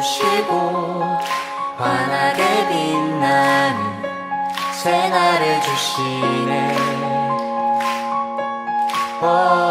주시고 환하게 빛나는 새날을 주시네. 어.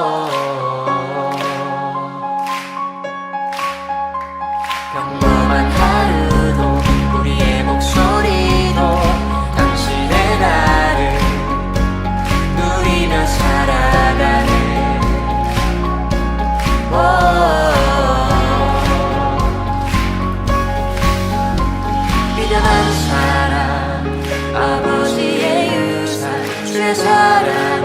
사랑.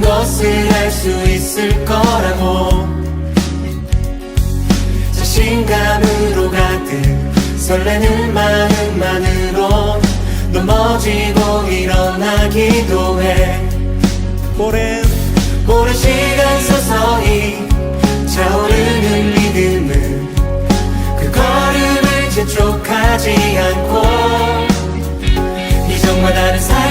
것을 할 수 있을 거라고. 자신감으로 가득 설레는 마음만으로 넘어지고 일어나기도 해. 오랜 오랜 시간 서서히 차오르는 믿음을 그 걸음을 재촉하지 않고 이전과 다른 삶